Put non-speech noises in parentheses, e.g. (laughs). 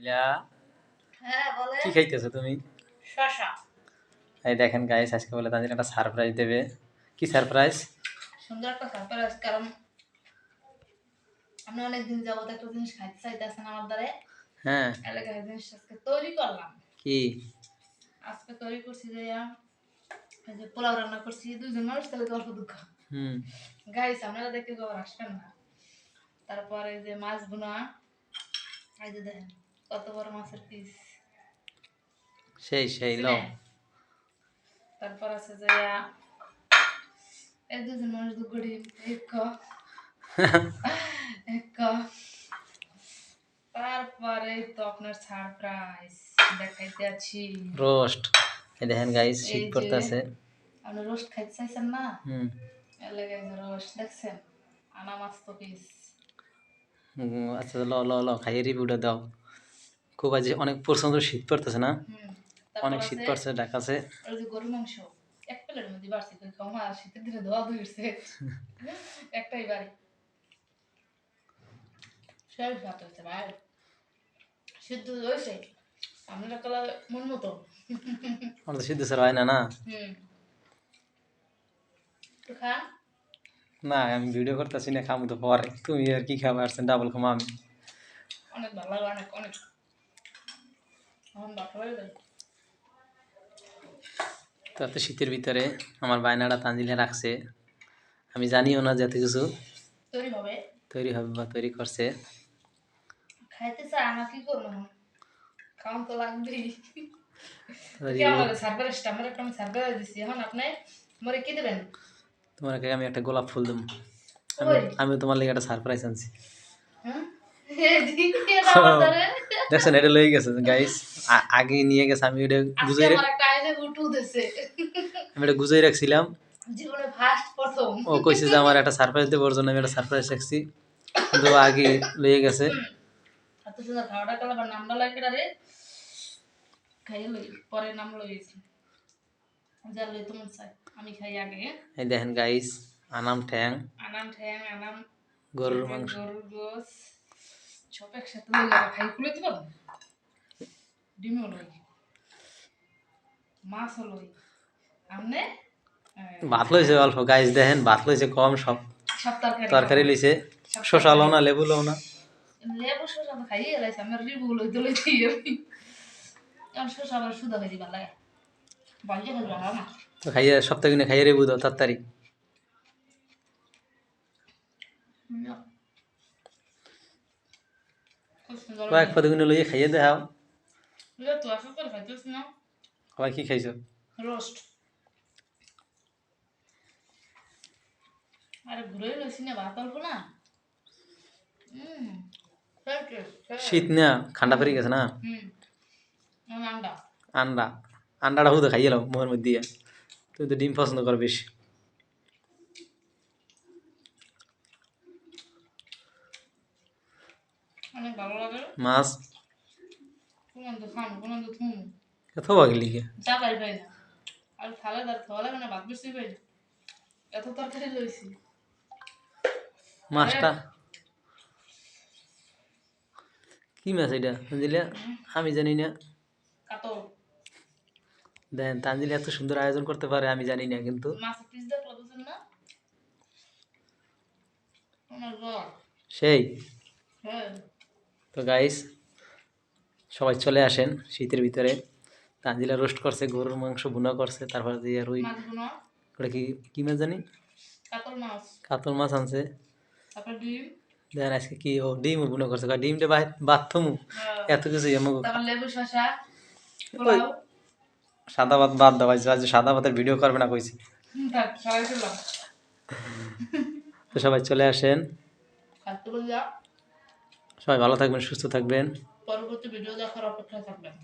দিলা হ্যাঁ কি খাইতেছো তুমি? এই দেখেন গাইস আজকে বলে তাদের একটা সারপ্রাইজ দেবে। কি সারপ্রাইজ সুন্দর একটা সারপ্রাইজ কারণ আমি অনেকদিন যাবত একটা জিনিস খাইতে চাইতেছেন আমার দ্বারে। হ্যাঁ। জিনিস আজকে তৈরি করলাম। কি? আজকে তৈরি করছি যে এই যে পোলাও রান্না করছি দুজন মানুষ তাহলে গল্প দুঃখ। হুম। গাইস আপনারা দেখতে খবর আসবেন না। তারপরে এই যে মাছ বোনা এই যে দেখেন। কত বড় মাছের পিস সেই সেই লও তারপর আছে যে এই দুজন মানুষ এক এক তারপরে তো আপনার দেখাইতে আছি রোস্ট এই দেখেন গাইস শীত পড়তেছে আপনি রোস্ট খাইতে চাইছেন না হুম এলাকা রোস্ট দেখছেন আনা মাছ তো পিস আচ্ছা ল ল ল খাইয়ে রিভিউটা দাও খুব আজ অনেক প্রচণ্ড শীত পড়তেছে না? অনেক শীত পড়ছে ঢাকাছে ওই গরু মাংস এক প্লেটের মধ্যে বাড়ছে কই শীতের দিনে ধোয়া ধুইছে (laughs) একটাই বাড়ি। সব সাত হয়েছে ভাই। সিদ্ধ হয়েছে আপনারা কলা মন মতো। আমার তো সিদ্ধ স্যার হয় না না? হুম। তো খান। না আমি ভিডিও করতেছি না খামো তো পরে। তুমি আর কি খাবার ডাবল খামো আমি। অনেক ভালো লাগে অনেক অনেক। এখন বাপা গেল তো এত শীতের ভিতরে আমার বায়নাটা তানজিলে রাখছে। আমি জানিও না যে এত কিছু তৈরি হবে? বা তৈরি করছে। খাইতে চাই আমার কি করব? খাওয়ান তো লাগবেই। তো কেমন লাগে? সার্ভারেসটা আমার একটা আমি একটা গোলাপ ফুল দেবো। আমি তোমার লেগে একটা সারপ্রাইজ আনছি। দেখছেন এটা লয়ে গেছে গাইস আগে নিয়ে গেছে আমি ওটা গুজাই আমি এটা গুজাই রাখছিলাম। ও কইছে যে আমার একটা সারপ্রাইজ দেবো ওর জন্য আমি একটা সারপ্রাইজ রাখছি। কিন্তু আগে লয়ে গেছে। দেখেন গাইস আনাম ঠ্যাং। আনাম ঠ্যাং আনাম গরুর মাংস। গরুর গোস সব একসাথে খাই খুলে দিব? ডিমও লই মাছও লই আমনে ভাত লইছে অল্প দেখেন ভাত লইছে কম সব সব তরকারি। তরকারি লইছে শশা লও না লেবু লও না। লেবু তো খাইয়ে আমার আমি আবার সুদা হয়ে লাগে। খাই না? তো খাইয়ে সপ্তাহ কিনে খাইয়ে রেবু দাও তাড়াতাড়ি। না। কয়েক লইয়ে খাইয়ে দেখাও। লাগে। তো আসল করে খাইতেছ না সবাই কি খাইছো রোস্ট আরে ঘুরে লইছি না ভাত অল্প না শীত না ঠান্ডা পড়ে গেছে না আন্ডা আন্ডা আন্ডাটা হুদে খাইয়ে লাও মোহের মধ্যে দিয়ে তুমি তো ডিম পছন্দ করো বেশি অনেক ভালো লাগে মাছ কোন তো খাম কোন তো থুম এত বাকি লিখে যা পাই পাই না। আর খাওয়া লাগে না ভাত বেশি পাই এত তরকারি লইছি মাছটা? কি মাছ এটা আমি জানি না। দেন তানজিল এত সুন্দর আয়োজন করতে পারে আমি জানি না কিন্তু। পিস না? সেই। হ্যাঁ। তো গাইস সবাই চলে আসেন শীতের ভিতরে। তানজিলা রোস্ট করছে গরুর মাংস ভুনা করছে তারপর দিয়ে রুই ওটা কি কি মাছ জানি? কাতল মাছ। আনছে। দেন আজকে কি ও ডিম ভুনা করছে। ডিমটা বাথমু হ্যাঁ। এত কিছু পোলাও। সাদা ভাত বাদ দেওয়া আজ সাদা ভাতের ভিডিও করবে না কইছি। তো সবাই চলে আসেন। সবাই ভালো থাকবেন সুস্থ থাকবেন। পরবর্তী ভিডিও দেখার অপেক্ষায় থাকবেন।